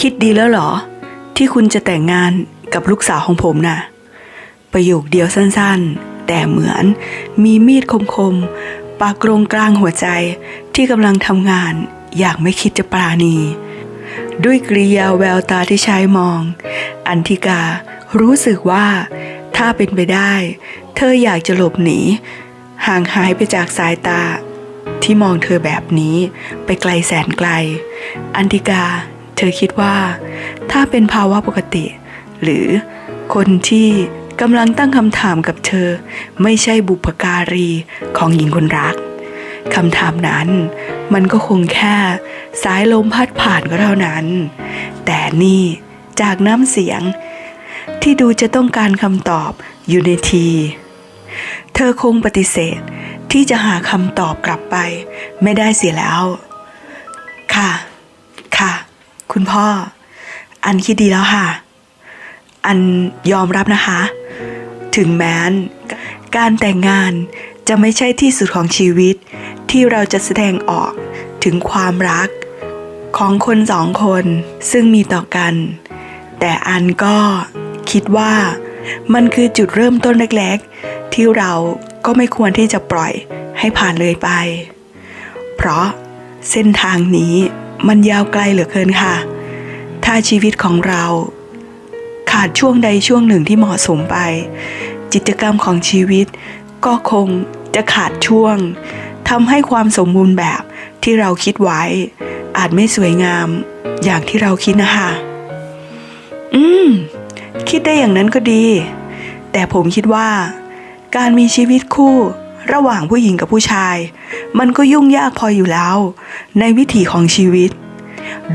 คิดดีแล้วเหรอ ที่คุณจะแต่งงานกับลูกสาวของผมน่ะ ประโยคเดียวสั้นๆ แต่เหมือนมีมีดคมๆปากลงกลางหัวใจที่กำลังทำงานอย่างไม่คิดจะปราณี ด้วยกริยาแววตาที่ใช้มอง อันธิการู้สึกว่า ถ้าเป็นไปได้ เธออยากจะหลบหนี ห่างหายไปจากสายตา ที่มองเธอแบบนี้ไปไกลแสนไกล อันธิกา เธอคิดว่า ถ้าเป็นภาวะปกติ หรือคนที่กำลังตั้งคำถามกับเธอ ไม่ใช่บุพการีของหญิงคนรักคำถามนั้น มันก็คงแค่สายลมพัดผ่านก็เท่านั้น แต่นี่จากน้ำเสียง ที่ดูจะต้องการคำตอบอยู่ในที เธอคงปฏิเสธที่จะหาคำตอบกลับไป ไม่ได้เสียแล้ว ค่ะค่ะ คุณพ่อ อันคิดดีแล้วค่ะ อันยอมรับนะคะ ถึงแม้น การแต่งงานจะไม่ใช่ที่สุดของชีวิต ที่เราจะแสดงออกถึงความรัก ของคนสองคนซึ่งมีต่อกัน แต่อันก็คิดว่ามันคือจุดเริ่มต้นเล็กๆ ที่เราก็ไม่ควรที่จะปล่อยให้ผ่านเลยไป เพราะเส้นทางนี้ มันยาวไกลเหลือเกินค่ะ ถ้าชีวิตของเรา ขาดช่วงใดช่วงหนึ่งที่เหมาะสมไปกิจกรรมของชีวิตก็คงจะขาดช่วงทำให้ความสมบูรณ์แบบที่เราคิดไว้ อาจไม่สวยงามอย่างที่เราคิดนะคะ อืม คิดได้อย่างนั้นก็ดี แต่ผมคิดว่า การมีชีวิตคู่ ระหว่างผู้หญิงกับผู้ชาย มันก็ยุ่งยากพออยู่แล้ว ในวิถีของชีวิต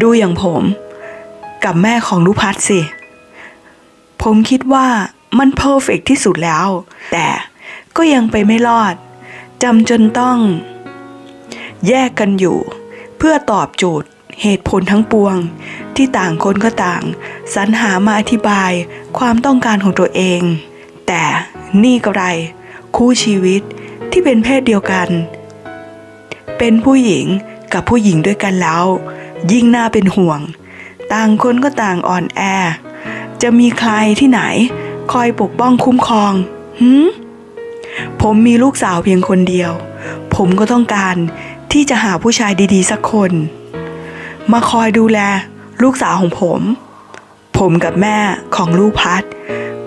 ดูอย่างผม กับแม่ของนุพัฒสิ ผมคิดว่ามันเพอร์เฟกที่สุดแล้ว แต่ก็ยังไปไม่รอดจำจนต้อง แยกกันอยู่ เพื่อตอบโจทย์เหตุผลทั้งปวง ที่ต่างคนก็ต่าง สรรหามาอธิบายความต้องการของตัวเอง แต่นี่ก็ไร คู่ชีวิต ที่เป็นเพศเดียวกัน เป็นผู้หญิงกับผู้หญิงด้วยกันแล้ว ยิ่งน่าเป็นห่วง ต่างคนก็ต่างอ่อนแอ จะมีใครที่ไหน คอยปกป้องคุ้มครองหืมผมมีลูกสาวเพียงคนเดียว ผมก็ต้องการที่จะหาผู้ชายดีๆ สักคน มาคอยดูแลลูกสาวของผม ผมกับแม่ของลูกพัด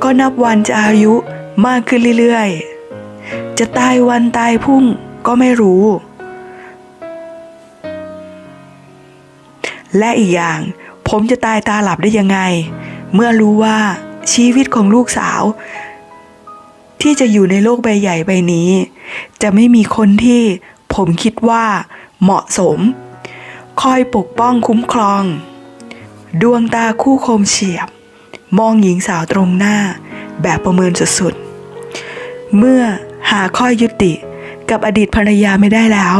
ก็นับวันจะอายุมากขึ้นเรื่อยๆ จะตายวันตายพุ่งก็ไม่รู้ และอีกอย่างผมจะตายตาหลับได้ยังไง เมื่อรู้ว่าชีวิตของลูกสาว ที่จะอยู่ในโลกใบใหญ่ใบนี้ จะไม่มีคนที่ผมคิดว่าเหมาะสม คอยปกป้องคุ้มครอง ดวงตาคู่คมเฉียบ มองหญิงสาวตรงหน้าแบบประเมินสุดๆ เมื่อ หาข้อยุติกับอดีตภรรยาไม่ได้แล้ว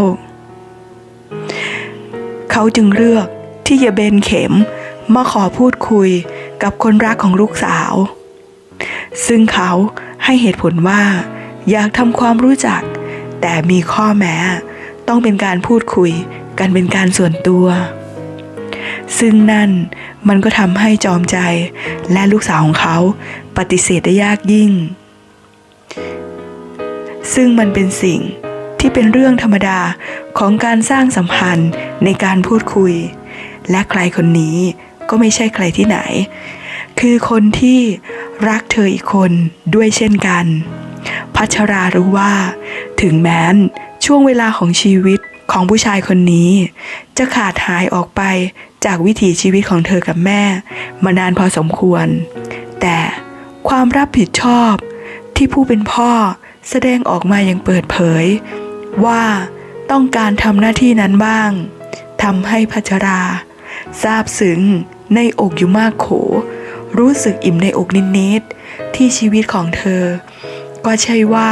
เขาจึงเลือกที่จะเบนเข็มมาขอพูดคุยกับคนรักของลูกสาว ซึ่งเขาให้เหตุผลว่า อยากทำความรู้จัก แต่มีข้อแม้ต้องเป็นการพูดคุยกันเป็นการส่วนตัว ซึ่งนั่นมันก็ทำให้จอมใจและลูกสาวของเขาปฏิเสธได้ยากยิ่ง ซึ่งมันเป็นสิ่งที่เป็นเรื่องธรรมดาของการสร้างสัมพันธ์ในการพูดคุย และใครคนนี้ก็ไม่ใช่ใครที่ไหน คือคนที่รักเธออีกคนด้วยเช่นกัน พัชรารู้ว่า ถึงแม้นช่วงเวลาของชีวิตของผู้ชายคนนี้ จะขาดหายออกไปจากวิถีชีวิตของเธอกับแม่ มานานพอสมควร แต่ความรับผิดชอบที่ผู้เป็นพ่อ แสดงออกมาอย่างเปิดเผย ว่าต้องการทำหน้าที่นั้นบ้างทำให้พัชราซาบซึ้งในอกอยู่มากโข รู้สึกอิ่มในอกนิดๆที่ชีวิตของเธอ ก็ใช่ว่า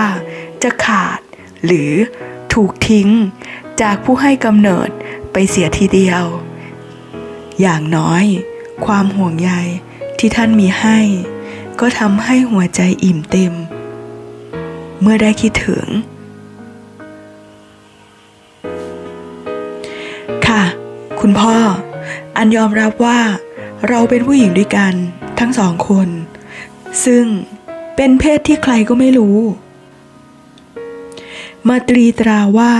จะขาดหรือถูกทิ้งจากผู้ให้กำเนิดไปเสียทีเดียว อย่างน้อย ความห่วงใยที่ท่านมีให้ ก็ทำให้หัวใจอิ่มเต็ม เมื่อได้คิดถึง ค่ะ คุณพ่อ อันยอมรับว่าเราเป็นผู้หญิงด้วยกันทั้งสองคน ซึ่งเป็นเพศที่ใครก็ไม่รู้ มาตรีตราว่า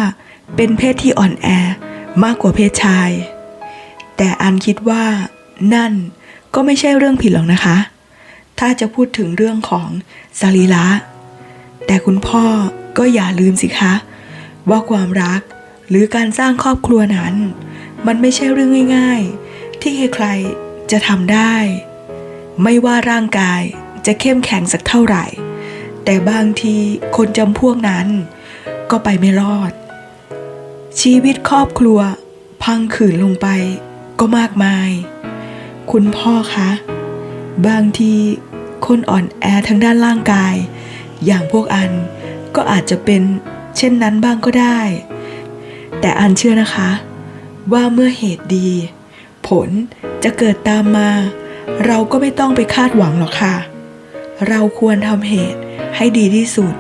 เป็นเพศที่อ่อนแอมากกว่าเพศชาย แต่อันคิดว่านั่นก็ไม่ใช่เรื่องผิดหรอกนะคะ ถ้าจะพูดถึงเรื่องของสรีระ แต่คุณพ่อก็อย่าลืมสิคะ ว่าความรักหรือการสร้างครอบครัวนั้น มันไม่ใช่เรื่องง่าย ๆ ที่ใครๆจะทำได้ ไม่ว่าร่างกายจะเข้มแข็งสักเท่าไหร่ แต่บางทีคนจำพวกนั้น ก็ไปไม่รอด ชีวิตครอบครัว พังขืนลงไปก็มากมาย คุณพ่อคะ บางทีคนอ่อนแอทางด้านร่างกาย อย่างพวกอันก็อาจจะเป็นเช่นนั้นบ้างก็ได้ แต่อันเชื่อนะคะ ว่าเมื่อเหตุดี ผลจะเกิดตามมา เราก็ไม่ต้องไปคาดหวังหรอกค่ะ เราควรทำเหตุให้ดีที่สุด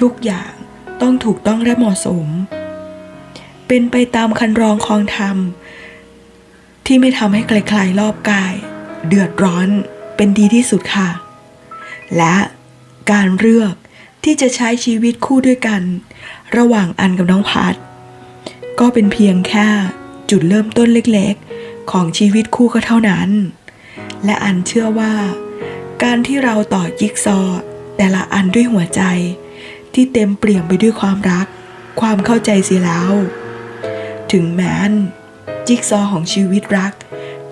ทุกอย่างต้องถูกต้องและเหมาะสม เป็นไปตามคันรองคองธรรม ที่ไม่ทำให้ใครๆรอบกาย เดือดร้อนเป็นดีที่สุดค่ะ และ การเลือกที่จะใช้ชีวิตคู่ด้วยกัน ระหว่างอันกับน้องพัดก็เป็นเพียงแค่จุดเริ่มต้นเล็กๆ ของชีวิตคู่ก็เท่านั้น และอันเชื่อว่า การที่เราต่อจิ๊กซอ แต่ละอันด้วยหัวใจ ที่เต็มเปลี่ยมไปด้วยความรัก ความเข้าใจเสียแล้ว ถึงแม้นจิ๊กซอของชีวิตรัก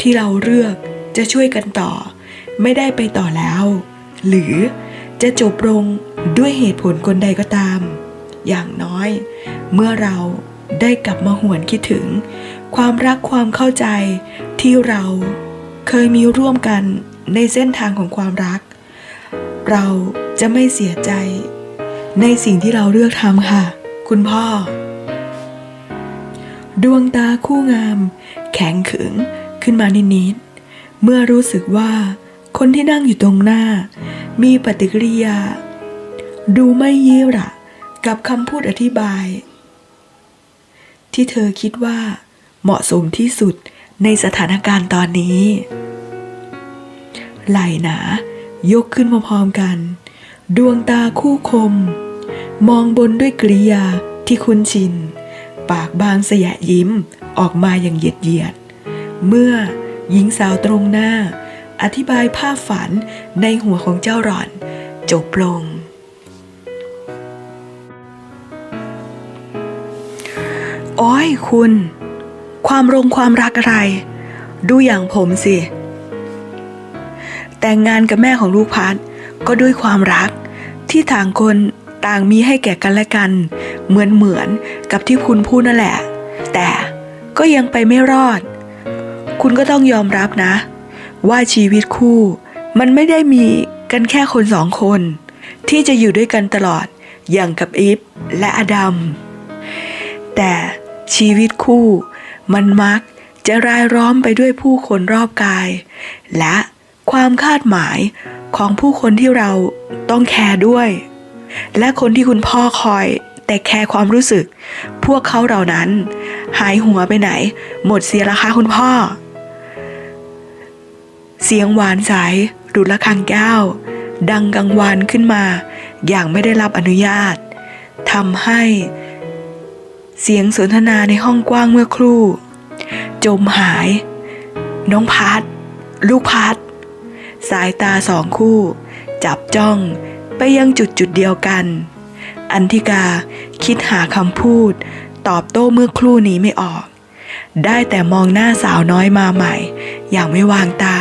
ที่เราเลือกจะช่วยกันต่อ ไม่ได้ไปต่อแล้ว หรือ จะจบลงด้วยเหตุผลคนใดก็ตาม อย่างน้อย เมื่อเราได้กลับมาหวนคิดถึง ความรักความเข้าใจที่เราเคยมีร่วมกันในเส้นทางของความรัก เราจะไม่เสียใจ ในสิ่งที่เราเลือกทำค่ะ คุณพ่อ ดวงตาคู่งาม แข็งขึงขึ้นมานิดๆเมื่อรู้สึกว่า คนที่นั่งอยู่ตรงหน้า มีปฏิกิริยา ดูไม่ยี่หระกับคำพูดอธิบาย ที่เธอคิดว่า เหมาะสมที่สุดในสถานการณ์ตอนนี้ ไหลหนายกขึ้นมาพร้อมกัน ดวงตาคู่คม มองบนด้วยกริยาที่คุ้นชิน ปากบางเสยะยิ้มออกมาอย่างเหยียดเยียด เมื่อหญิงสาวตรงหน้า อธิบายภาพฝันในหัวของเจ้าหล่อน จบลง โอ้ยคุณ ความรงความรักอะไร ดูอย่างผมสิ แต่งงานกับแม่ของลูกพัดก็ด้วยความรักที่ต่างคนต่างมีให้แก่กันและกัน เหมือนเหมือนกับที่คุณพูดนั่นแหละ แต่ก็ยังไปไม่รอด คุณก็ต้องยอมรับนะ ว่าชีวิตคู่ มันไม่ได้มีกันแค่คนสองคน ที่จะอยู่ด้วยกันตลอดอย่างกับอีฟและอดัม แต่ชีวิตคู่ มันมักจะรายล้อมไปด้วยผู้คนรอบกาย และความคาดหมายของผู้คนที่เราต้องแคร์ด้วย และคนที่คุณพ่อคอยแต่แคร์ความรู้สึก พวกเขาเหล่านั้น หายหัวไปไหน หมดเสียละคะคุณพ่อ เสียงหวานใสดุดละคังแก้ว ดังกังวานขึ้นมา อย่างไม่ได้รับอนุญาตทำให้ เสียงสนทนาในห้องกว้างเมื่อครู่ จมหาย น้องพัด ลูกพัด สายตาสองคู่ จับจ้องไปยังจุดจุดเดียวกัน อันธิกาคิดหาคำพูด ตอบโต้เมื่อครู่นี้ไม่ออก ได้แต่มองหน้าสาวน้อยมาใหม่ อย่างไม่วางตา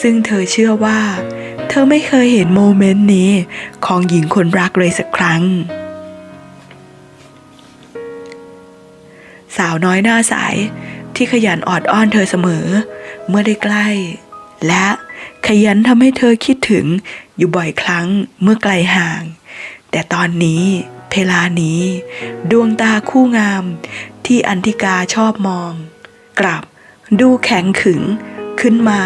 ซึ่งเธอเชื่อว่า เธอไม่เคยเห็นโมเมนต์นี้ของหญิงคนรักเลยสักครั้ง สาวน้อยหน้าใสที่ขยันออดอ้อนเธอเสมอ เมื่อได้ใกล้ และขยันทำให้เธอคิดถึงอยู่บ่อยครั้งเมื่อไกลห่าง แต่ตอนนี้เพลานี้ ดวงตาคู่งามที่อันธิกาชอบมอง กลับดูแข็งขึงขึ้นมา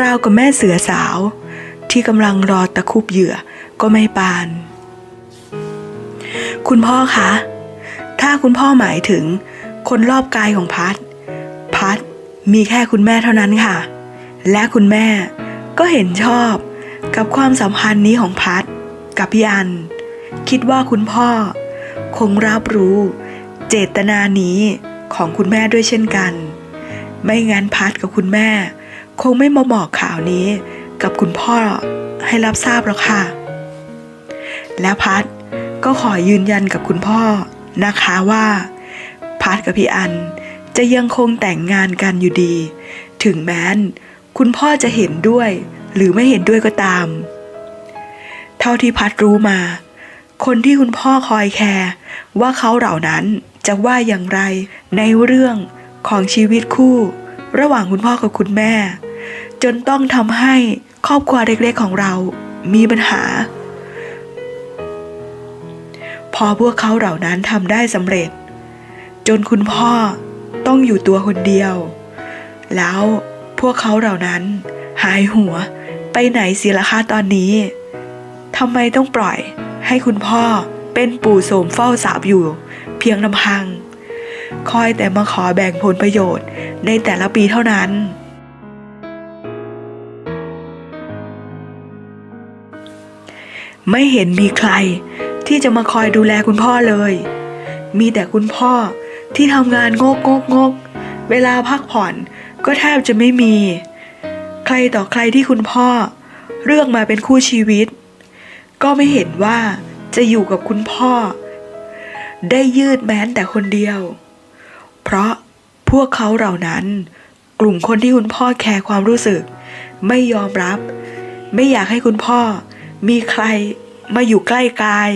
ราวกับแม่เสือสาว ที่กำลังรอตะคุบเหยื่อก็ไม่ปาน คุณพ่อคะ ถ้าคุณพ่อหมายถึงคนรอบกายของพัด พัดมีแค่คุณแม่เท่านั้นค่ะ และคุณแม่ก็เห็นชอบกับความสัมพันธ์นี้ของพัดกับพี่อัน คิดว่าคุณพ่อ คงรับรู้เจตนานี้ของคุณแม่ด้วยเช่นกัน ไม่งั้นพัดกับคุณแม่ คงไม่มาบอกข่าวนี้กับคุณพ่อให้รับทราบหรอกค่ะ และพัดก็ขอยืนยันกับคุณพ่อนะคะว่าพัดกับพี่อันจะยังคงแต่งงานกันอยู่ดี ถึงแม้น คุณพ่อจะเห็นด้วย หรือไม่เห็นด้วยก็ตาม เท่าที่พัดรู้มา คนที่คุณพ่อคอยแคร์ว่าเขาเหล่านั้นจะว่าอย่างไรในเรื่องของชีวิตคู่ ระหว่างคุณพ่อกับคุณแม่ จนต้องทำให้ครอบครัวเล็กๆของเรามีปัญหา พอพวกเขาเหล่านั้นทำได้สำเร็จ จนคุณพ่อต้องอยู่ตัวคนเดียว แล้วพวกเขาเหล่านั้น หายหัวไปไหนเสียละคะตอนนี้ทำไมต้องปล่อยให้คุณพ่อเป็นปู่โสมเฝ้าสาบอยู่ เพียงลำพัง คอยแต่มาขอแบ่งผลประโยชน์ในแต่ละปีเท่านั้น ไม่เห็นมีใครที่จะมาคอยดูแลคุณพ่อเลย มีแต่คุณพ่อที่ทำงานงกงกงก เวลาพักผ่อนก็แทบจะไม่มี ใครต่อใครที่คุณพ่อ เลือกมาเป็นคู่ชีวิต ก็ไม่เห็นว่าจะอยู่กับคุณพ่อ ได้ยืดแม้นแต่คนเดียว เพราะพวกเขาเหล่านั้น กลุ่มคนที่คุณพ่อแคร์ความรู้สึก ไม่ยอมรับ ไม่อยากให้คุณพ่อ มีใครมาอยู่ใกล้กาย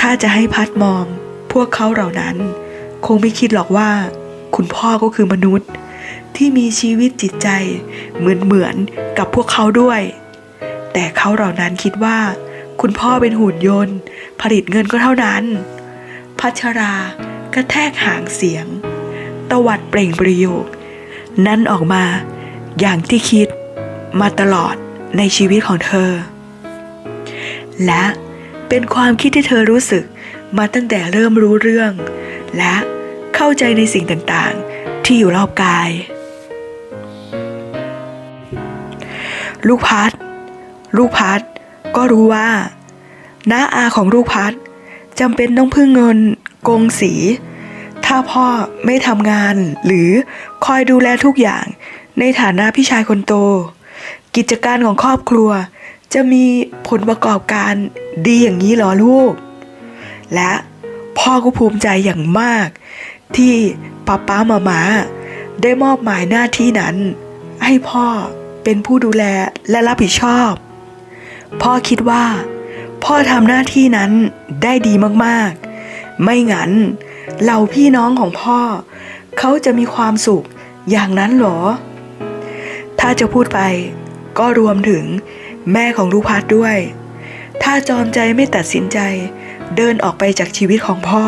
ถ้าจะให้พัดมองพวกเขาเหล่านั้น คงไม่คิดหรอกว่า คุณพ่อก็คือมนุษย์ ที่มีชีวิตจิตใจเหมือนเหมือนๆกับพวกเขาด้วย แต่เขาเหล่านั้นคิดว่า คุณพ่อเป็นหุ่นยนต์ ผลิตเงินก็เท่านั้น พัชรากระแทกหางเสียง ตวัดเปล่งประโยค นั้นออกมาอย่างที่คิดมาตลอดในชีวิตของเธอ และเป็นความคิดที่เธอรู้สึกมาตั้งแต่เริ่มรู้เรื่อง และเข้าใจในสิ่งต่างๆ ที่อยู่รอบกาย ลูกพัด ลูกพัดก็รู้ว่าน้าอาของลูกพัดจำเป็นต้องพึ่งเงินกงสี ถ้าพ่อไม่ทำงานหรือคอยดูแลทุกอย่างในฐานะพี่ชายคนโต กิจการของครอบครัว จะมีผลประกอบการดีอย่างนี้หรอลูก และพ่อก็ภูมิใจอย่างมาก ที่ป้าป้ามามาได้มอบหมายหน้าที่นั้น ให้พ่อเป็นผู้ดูแลและรับผิดชอบ พ่อคิดว่า พ่อทำหน้าที่นั้นได้ดีมากๆ ไม่งั้นเหล่าพี่น้องของพ่อ เขาจะมีความสุขอย่างนั้นหรอ ถ้าจะพูดไปก็รวมถึง แม่ของลูกพัดด้วย ถ้าจอมใจไม่ตัดสินใจ เดินออกไปจากชีวิตของพ่อ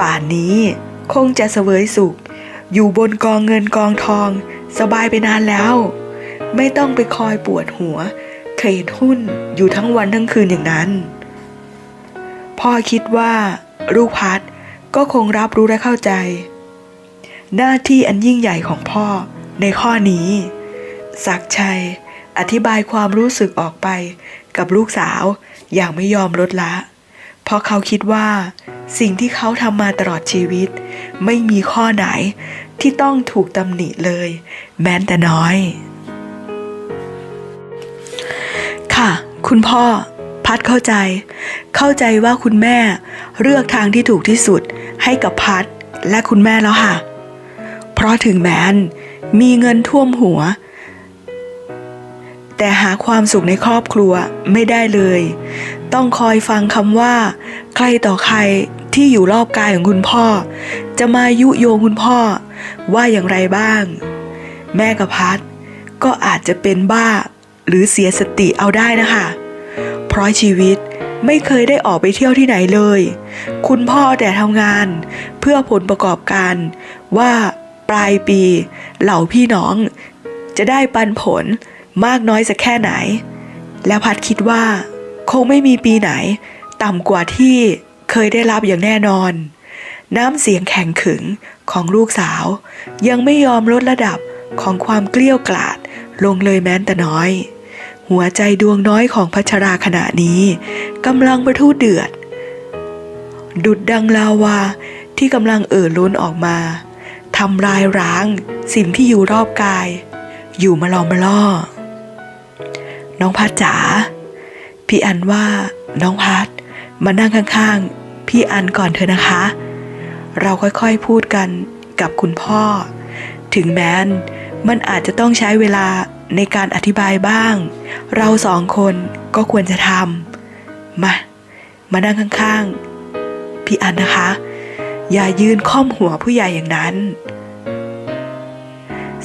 ป่านนี้คงจะเสวยสุข อยู่บนกองเงินกองทอง สบายไปนานแล้ว ไม่ต้องไปคอยปวดหัว เทรดหุ้นอยู่ทั้งวันทั้งคืนอย่างนั้น พ่อคิดว่าลูกพัดก็คงรับรู้และเข้าใจ หน้าที่อันยิ่งใหญ่ของพ่อในข้อนี้ ศักชัย อธิบายความรู้สึกออกไปกับลูกสาวอย่างไม่ยอมลดละ เพราะเขาคิดว่า สิ่งที่เขาทำมาตลอดชีวิต ไม่มีข้อไหนที่ต้องถูกตำหนิเลย แม้แต่น้อย ค่ะ คุณพ่อ พัดเข้าใจ เข้าใจว่าคุณแม่เลือกทางที่ถูกที่สุดให้กับพัดและคุณแม่แล้วค่ะ เพราะถึงแม้นมีเงินท่วมหัว แต่หาความสุขในครอบครัวไม่ได้เลย ต้องคอยฟังคำว่า ใครต่อใครที่อยู่รอบกายของคุณพ่อ จะมายุโยงคุณพ่อ ว่าอย่างไรบ้าง แม่กับพัดก็อาจจะเป็นบ้า หรือเสียสติเอาได้นะคะ เพราะชีวิตไม่เคยได้ออกไปเที่ยวที่ไหนเลย คุณพ่อแต่ทำงาน เพื่อผลประกอบการว่าปลายปี เหล่าพี่น้อง จะได้ปันผล มากน้อยสักแค่ไหน แล้วพัดคิดว่า คงไม่มีปีไหน ต่ำกว่าที่เคยได้รับอย่างแน่นอน น้ำเสียงแข็งขึงของลูกสาว ยังไม่ยอมลดระดับของความเกลี้ยวกล่อดลงเลยแม้แต่น้อย หัวใจดวงน้อยของพัชราขณะนี้กำลังประทุเดือด ดุดดังลาวาที่กำลังเอ่อล้นออกมาทำลายร้างสิ่งที่อยู่รอบกาย อยู่มาลอมมาล่อ น้องพัดจ๋าพี่อันว่าน้องพัดมานั่งข้างๆ พี่อันก่อนเถอะนะคะ เราค่อยๆพูดกันกับคุณพ่อ ถึงแม้นมันอาจจะต้องใช้เวลาในการอธิบายบ้าง เราสองคนก็ควรจะทำมา มานั่งข้างๆ พี่อันนะคะ อย่ายืนค่อมหัวผู้ใหญ่อย่างนั้น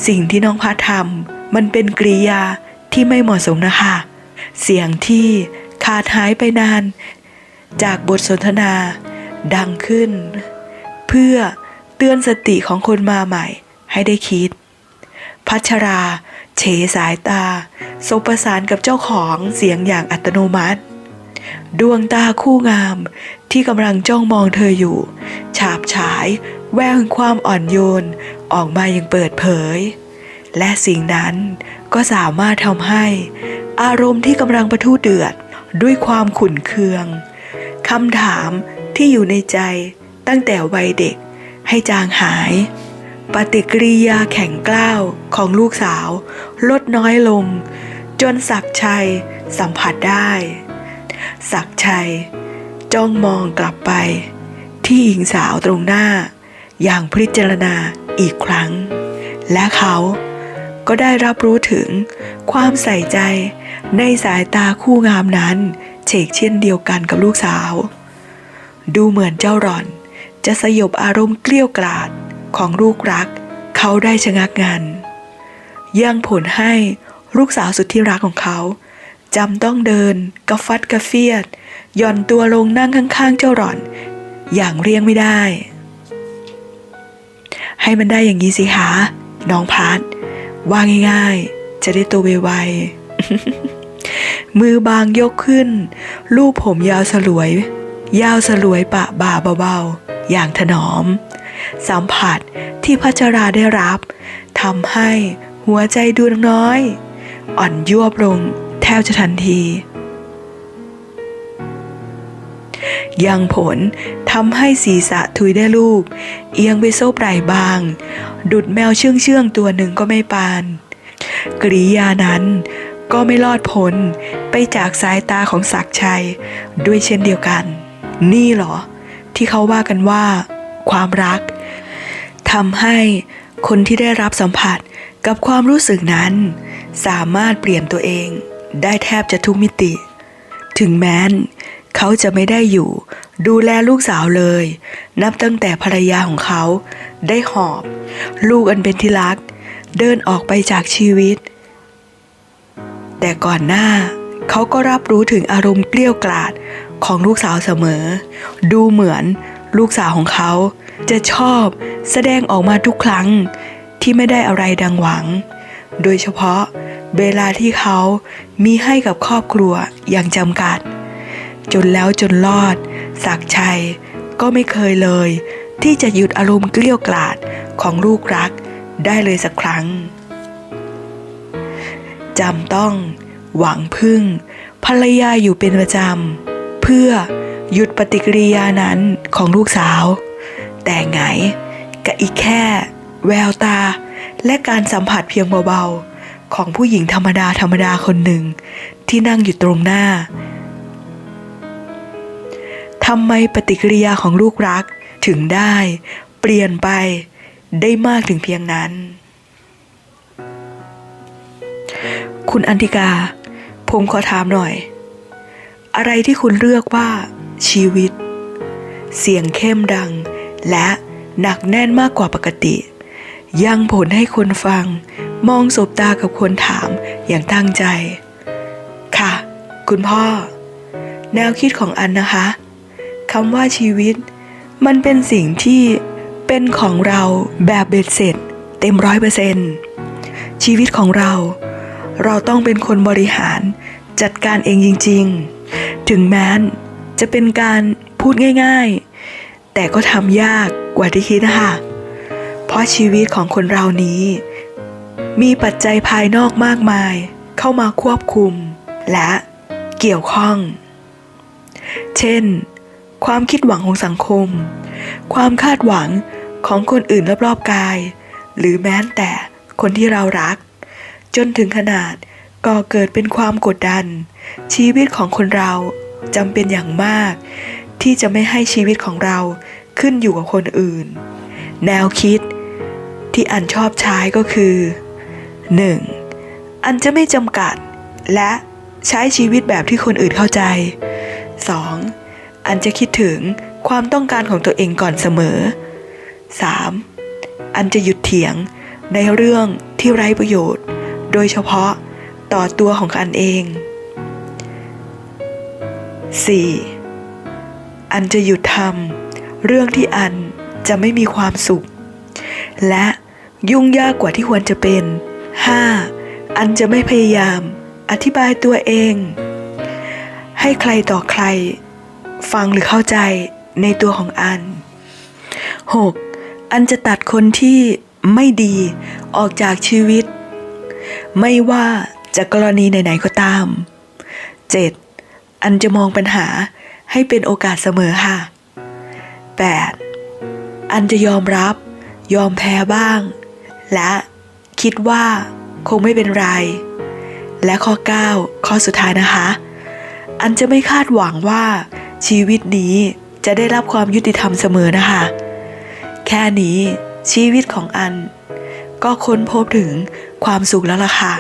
สิ่งที่น้องพัดทำมันเป็นกริยา ที่ไม่เหมาะสมนะคะ เสียงที่ขาดหายไปนาน จากบทสนทนาดังขึ้น เพื่อเตือนสติของคนมาใหม่ให้ได้คิด พัชรา เฉสายตาสบประสานกับเจ้าของเสียงอย่างอัตโนมัติ ดวงตาคู่งามที่กำลังจ้องมองเธออยู่ ฉาบฉายแววแห่งความอ่อนโยนออกมาอย่างเปิดเผย และสิ่งนั้น ก็สามารถทำให้ อารมณ์ที่กำลังประทุเดือดด้วยความขุ่นเคืองคำถามที่อยู่ในใจตั้งแต่วัยเด็กให้จางหาย ปฏิกิริยาแข็งกล้าวของลูกสาว ลดน้อยลง จนศักชัยสัมผัสได้ ศักชัย จ้องมองกลับไป ที่หญิงสาวตรงหน้า อย่างพิจารณาอีกครั้ง และเขา ก็ได้รับรู้ถึง ความใส่ใจในสายตาคู่งามนั้น เฉกเช่นเดียวกันกับลูกสาว ดูเหมือนเจ้าหล่อน จะสยบอารมณ์เกลี้ยวกล่อดของลูกรัก เขาได้ชะงักงันยังผลให้ลูกสาวสุดที่รักของเขาจำต้องเดินกระฟัดกระเฟียด หย่อนตัวลงนั่งข้างๆเจ้าหล่อน อย่างเรียงไม่ได้ ให้มันได้อย่างนี้สิคะน้องพัด ว่าง่ายๆ จะได้ตัวไวๆมือบางยกขึ้น รูปผมยาวสลวย ยาวสลวยปะบ่าเบาๆ อย่างถนอม สัมผัสที่พัชราได้รับทำให้หัวใจดวงน้อย อ่อนยวบลงแทบจะทันที ยังผลทำให้ศีรษะทุยได้ลูก เอียงไปโซบไหลบาง ดุดแมวเชื่องเชื่องๆตัวหนึ่งก็ไม่ปาน กริยานั้นก็ไม่รอดพ้นไปจากสายตาของศักชัยด้วยเช่นเดียวกัน นี่เหรอ ที่เขาว่ากันว่า ความรักทำให้คนที่ได้รับสัมผัสกับความรู้สึกนั้น สามารถเปลี่ยนตัวเองได้แทบจะทุกมิติ ถึงแม้น เขาจะไม่ได้อยู่ ดูแลลูกสาวเลย นับตั้งแต่ภรรยาของเขาได้หอบ ลูกอันเป็นที่รัก เดินออกไปจากชีวิต แต่ก่อนหน้า เขาก็รับรู้ถึงอารมณ์เกลี้ยวกล่อดของลูกสาวเสมอ ดูเหมือนลูกสาวของเขา จะชอบแสดงออกมาทุกครั้งที่ไม่ได้อะไรดังหวัง โดยเฉพาะเวลาที่เขามีให้กับครอบครัวอย่างจำกัด จนแล้วจนรอด ศักชัย ก็ไม่เคยเลย ที่จะหยุดอารมณ์เกลี้ยวกล่อดของลูกรักได้เลยสักครั้งจำต้อง หวังพึ่ง ภรรยาอยู่เป็นประจำเพื่อหยุดปฏิกิริยานั้นของลูกสาว แต่ไงกะอีกแค่ แววตา และการสัมผัสเพียงเบาๆ ของผู้หญิงธรรมดาธรรมดาคนหนึ่ง ที่นั่งอยู่ตรงหน้า ทำไมปฏิกิริยาของลูกรักถึงได้ เปลี่ยนไปได้มากถึงเพียงนั้น คุณอันติกา ผมขอถามหน่อย อะไรที่คุณเลือกว่าชีวิต เสียงเข้มดัง และหนักแน่นมากกว่าปกติ ยังผลให้คนฟัง มองสบตากับคนถามอย่างตั้งใจ ค่ะ คุณพ่อ แนวคิดของอันนะคะ คำว่าชีวิต มันเป็นสิ่งที่เป็นของเราแบบเบ็ดเสร็จ เต็มร้อยเปอร์เซนชีวิตของเรา เราต้องเป็นคนบริหารจัดการเองจริง ๆ ถึงแม้นจะเป็นการพูดง่าย ๆ แต่ก็ทำยากกว่าที่คิดนะคะเพราะชีวิตของคนเรานี้ มีปัจจัยภายนอกมากมาย เข้ามาควบคุม และเกี่ยวข้อง เช่น ความคิดหวังของสังคม ความคาดหวังของคนอื่นรอบๆกาย หรือแม้แต่คนที่เรารัก จนถึงขนาดก่อเกิดเป็นความกดดัน ชีวิตของคนเราจำเป็นอย่างมาก ที่จะไม่ให้ชีวิตของเราขึ้นอยู่กับคนอื่น แนวคิดที่อันชอบใช้ก็คือ 1. อันจะไม่จำกัด และใช้ชีวิตแบบที่คนอื่นเข้าใจ 2. อันจะคิดถึงความต้องการของตัวเองก่อนเสมอ 3. อันจะหยุดเถียงในเรื่องที่ไร้ประโยชน์ โดยเฉพาะต่อตัวของอันเอง 4. อันจะหยุดทำเรื่องที่อันจะไม่มีความสุข และยุ่งยากกว่าที่ควรจะเป็น 5. อันจะไม่พยายามอธิบายตัวเอง ให้ใครต่อใคร ฟังหรือเข้าใจในตัวของอัน 6. อันจะตัดคนที่ไม่ดีออกจากชีวิต ไม่ว่าจะกรณีไหน ๆ ก็ตาม 7. อันจะมองปัญหาให้เป็นโอกาสเสมอค่ะ 8. อันจะยอมรับยอมแพ้บ้าง และคิดว่าคงไม่เป็นไร และข้อ 9 ข้อสุดท้ายนะคะ อันจะไม่คาดหวังว่า ชีวิตนี้จะได้รับความยุติธรรมเสมอนะคะ แค่นี้ชีวิตของอัน ก็ค้นพบถึงความสุขแล้วล่ะค่ะ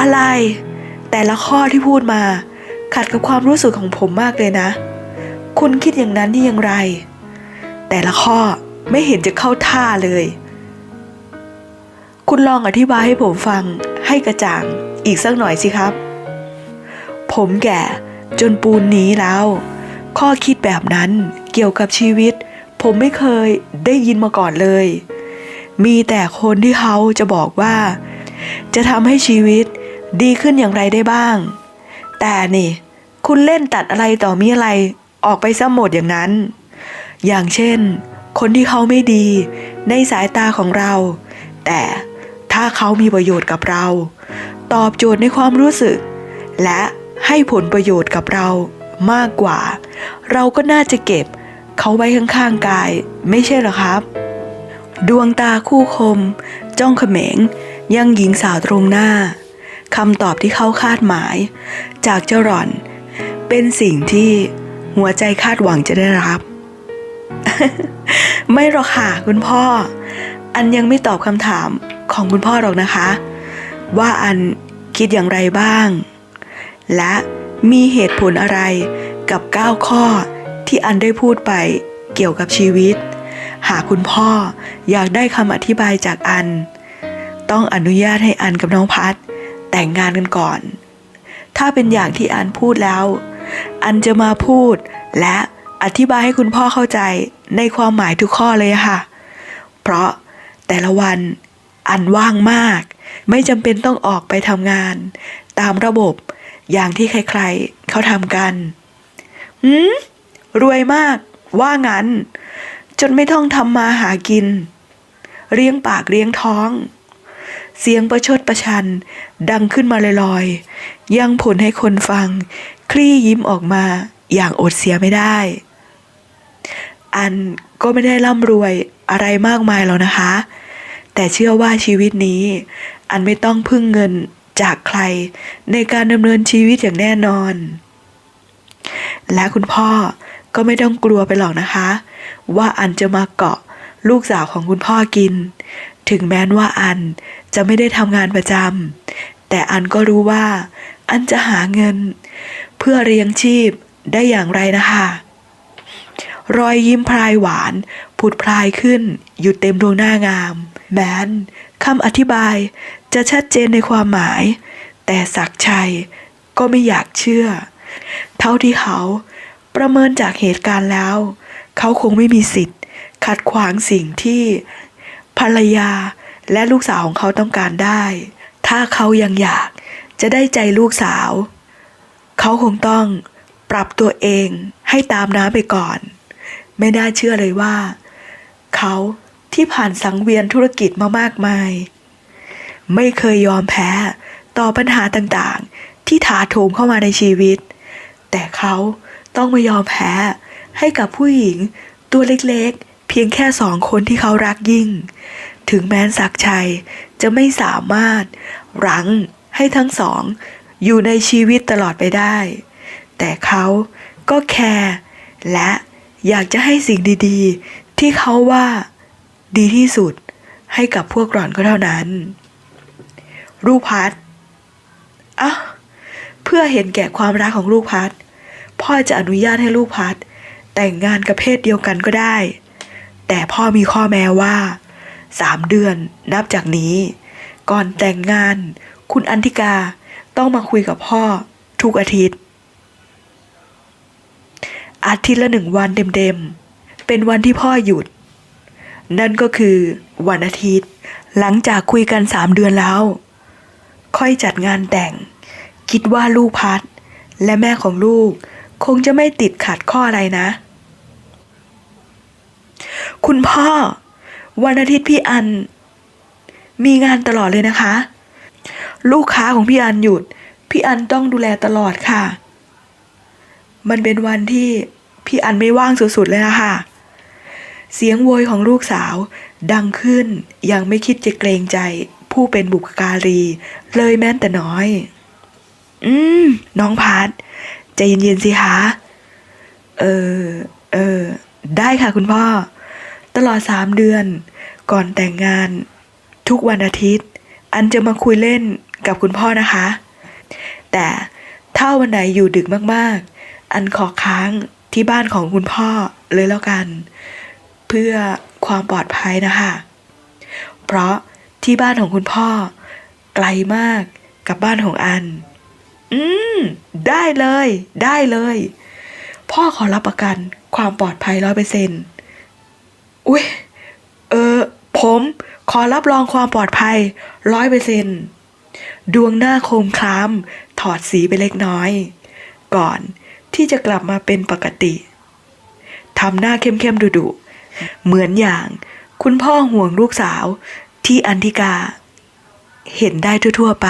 อะไรแต่ละข้อที่พูดมา ขัดกับความรู้สึกของผมมากเลยนะ คุณคิดอย่างนั้นนี่อย่างไร แต่ละข้อไม่เห็นจะเข้าท่าเลย คุณลองอธิบายให้ผมฟังให้กระจ่างอีกสักหน่อยสิครับ ผมแก่จนปูนนี้แล้ว ข้อคิดแบบนั้นเกี่ยวกับชีวิต ผมไม่เคยได้ยินมาก่อนเลย มีแต่คนที่เขาจะบอกว่า จะทำให้ชีวิตดีขึ้นอย่างไรได้บ้าง แต่นี่ คุณเล่นตัดอะไรต่อมีอะไรออกไปซะหมดอย่างนั้น อย่างเช่น คนที่เขาไม่ดีในสายตาของเรา แต่ถ้าเขามีประโยชน์กับเรา ตอบโจทย์ในความรู้สึก และ ให้ผลประโยชน์กับเรามากกว่า เราก็น่าจะเก็บเขาไว้ข้างๆกาย ไม่ใช่หรอครับ ดวงตาคู่คม จ้องเขมง ยังหญิงสาวตรงหน้าคำตอบที่เขาคาดหมาย จากเจ้าหล่อน เป็นสิ่งที่หัวใจคาดหวังจะได้รับ ไม่หรอกค่ะคุณพ่อ อันยังไม่ตอบคำถามของคุณพ่อหรอกนะคะ ว่าอันคิดอย่างไรบ้าง และมีเหตุผลอะไรกับ 9 ข้อที่อันได้พูดไปเกี่ยวกับชีวิต หากคุณพ่ออยากได้คำอธิบายจากอัน ต้องอนุญาตให้อันกับน้องพัดแต่งงานกันก่อน ถ้าเป็นอย่างที่อันพูดแล้ว อันจะมาพูดและอธิบายให้คุณพ่อเข้าใจในความหมายทุกข้อเลยค่ะ เพราะแต่ละวันอันว่างมาก ไม่จำเป็นต้องออกไปทำงาน ตามระบบ อย่างที่ใครๆเขาทำกันหืมรวยมาก ว่างั้น จนไม่ต้องทำมาหากิน เลี้ยงปากเลี้ยงท้อง เสียงประชดประชัน ดังขึ้นมาลอยๆ ยังผลให้คนฟัง คลี่ยิ้มออกมาอย่างอดเสียไม่ได้ อันก็ไม่ได้ร่ำรวยอะไรมากมายหรอกนะคะ แต่เชื่อว่าชีวิตนี้ อันไม่ต้องพึ่งเงิน จากใครในการดำเนินชีวิตอย่างแน่นอน และคุณพ่อก็ไม่ต้องกลัวไปหรอกนะคะ ว่าอันจะมาเกาะลูกสาวของคุณพ่อกิน ถึงแม้ว่าอันจะไม่ได้ทำงานประจำแต่อันก็รู้ว่า อันจะหาเงิน เพื่อเลี้ยงชีพได้อย่างไรนะคะ รอยยิ้มพลายหวานผุดพลายขึ้นอยู่เต็มดวงหน้างาม แม้น คำอธิบายจะชัดเจนในความหมาย แต่ศักชัยก็ไม่อยากเชื่อ เท่าที่เขาประเมินจากเหตุการณ์แล้ว เขาคงไม่มีสิทธิ์ ขัดขวางสิ่งที่ภรรยาและลูกสาวของเขาต้องการได้ ถ้าเขายังอยากจะได้ใจลูกสาว เขาคงต้องปรับตัวเองให้ตามน้ำไปก่อน ไม่น่าเชื่อเลยว่า เขา ที่ผ่านสังเวียนธุรกิจมามากมาย ไม่เคยยอมแพ้ต่อปัญหาต่างๆ ที่ถาโถมเข้ามาในชีวิต แต่เขาต้องไมายอมแพ้ให้กับผู้หญิงตัวเล็กๆ เพียงแค่สองคนที่เขารักยิ่ง ถึงแม้นศักชัยจะไม่สามารถรั้งให้ทั้งสองอยู่ในชีวิตตลอดไปได้ แต่เขาก็แคร์และอยากจะให้สิ่งดีๆ ที่เขาว่า ดีที่สุดให้กับพวกหล่อนก็เท่านั้น ลูกพัดอะเพื่อเห็นแก่ความรักของลูกพัดพ่อจะอนุญาตให้ลูกพัดแต่งงานกับเพศเดียวกันก็ได้ แต่พ่อมีข้อแม้ว่าสามเดือนนับจากนี้ ก่อนแต่งงาน คุณอันธิกาต้องมาคุยกับพ่อทุกอาทิตย์ อาทิตย์ละหนึ่งวันเต็มๆเป็นวันที่พ่อหยุด นั่นก็คือวันอาทิตย์ หลังจากคุยกันสามเดือนแล้ว ค่อยจัดงานแต่ง คิดว่าลูกพัด และแม่ของลูกคงจะไม่ติดขัดข้ออะไรนะ คุณพ่อ วันอาทิตย์พี่อัน มีงานตลอดเลยนะคะ ลูกค้าของพี่อันหยุด พี่อันต้องดูแลตลอดค่ะ มันเป็นวันที่พี่อันไม่ว่างสุดๆเลยละค่ะ เสียงโวยของลูกสาว ดังขึ้นยังไม่คิดจะเกรงใจ ผู้เป็นบุพการี เลยแม้แต่น้อย อืม น้องพัดใจเย็นๆสิคะเออ เออ ได้ค่ะคุณพ่อ ตลอดสามเดือน ก่อนแต่งงาน ทุกวันอาทิตย์ อันจะมาคุยเล่นกับคุณพ่อนะคะ แต่ถ้าวันไหนอยู่ดึกมากๆ อันขอค้างที่บ้านของคุณพ่อเลยแล้วกัน เพื่อความปลอดภัยนะคะ เพราะที่บ้านของคุณพ่อ ไกลมากกับบ้านของอัน อืม ได้เลย ได้เลย พ่อขอรับประกันความปลอดภัยร้อยเปอร์เซ็นต์อุ้ย เออ ผมขอรับรองความปลอดภัยร้อยเปอร์เซ็นต์ดวงหน้าโคมคล้ำถอดสีไปเล็กน้อย ก่อนที่จะกลับมาเป็นปกติทำหน้าเข้มๆดุๆ เหมือนอย่างคุณพ่อห่วงลูกสาวที่อันธิกาเห็นได้ทั่วๆไป